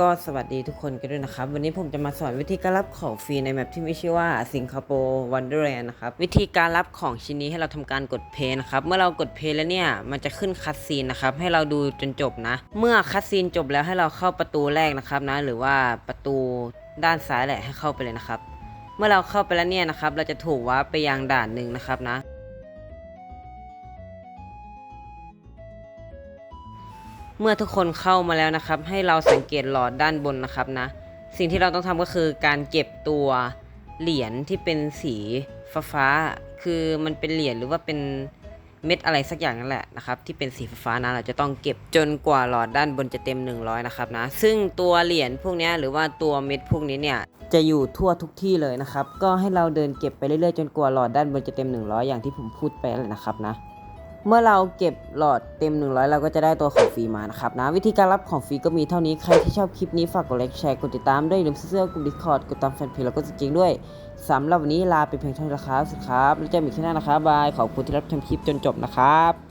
ก็สวัสดีทุกคนกันด้วยนะครับ วันนี้ผมจะมาสอนวิธีการรับของฟรีในแมปที่ไมีชื่อว่าสิงคโปร์วันเดอร์แลนด์นะครับ วิธีการรับของชิ้นนี้ให้เราทำการกดเพย์นะครับ เมื่อเรากดเพย์แล้วเนี่ย มันจะขึ้นคัดซีนนะครับ ให้เราดูจนจบนะ เมื่อคัดซีนจบแล้วให้เราเข้าประตูแรกนะครับนะ หรือว่าประตูด้านซ้ายแหละให้เข้าไปเลยนะครับ เมื่อเราเข้าไปแล้วเนี่ยนะครับ เราจะถูกวาร์ปไปยังด่านหนึ่งนะครับนะ เมื่อทุกคนเข้ามาแล้วนะครับ ให้เราสังเกตหลอดด้านบนนะครับนะ สิ่งที่เราต้องทำก็คือการเก็บตัวเหรียญที่เป็นสีฟ้าฟาคือมันเป็นเหรียญหรือว่าเป็นเม็ดอะไรสักอย่างนั่นแหละนะครับ ที่เป็นสีฟ้าๆนะเราจะต้องเก็บจนกว่าหลอดด้านบนจะเต็ม 100 นะครับนะ ซึ่งตัวเหรียญพวกนี้หรือว่าตัวเม็ดพวกนี้เนี่ยจะอยู่ทั่วทุกที่เลยนะครับ ก็ให้เราเดินเก็บไปเรื่อยๆ จนกว่าหลอดด้านบนจะเต็ม 100 อย่างที่ผมพูดไปเลยนะครับนะ เมื่อเราเก็บหลอดเต็ม 100 เราก็จะได้ตัวของฟรีมานะครับนะวิธีการรับของฟรีก็มีเท่านี้ใครที่ชอบคลิปนี้ฝากกดไลค์แชร์กดติดตามด้วยอย่าลืมเสื้อกลุ่ม Discord กดตามแฟนเพจแล้วก็จริงด้วยสำหรับวันนี้ลาไปเพียงเท่านี้ล้วครับสุดครับแล้วเจอกันอีกที่หน้านะครับบายขอบคุณที่รับชมคลิปจนจบนะครับ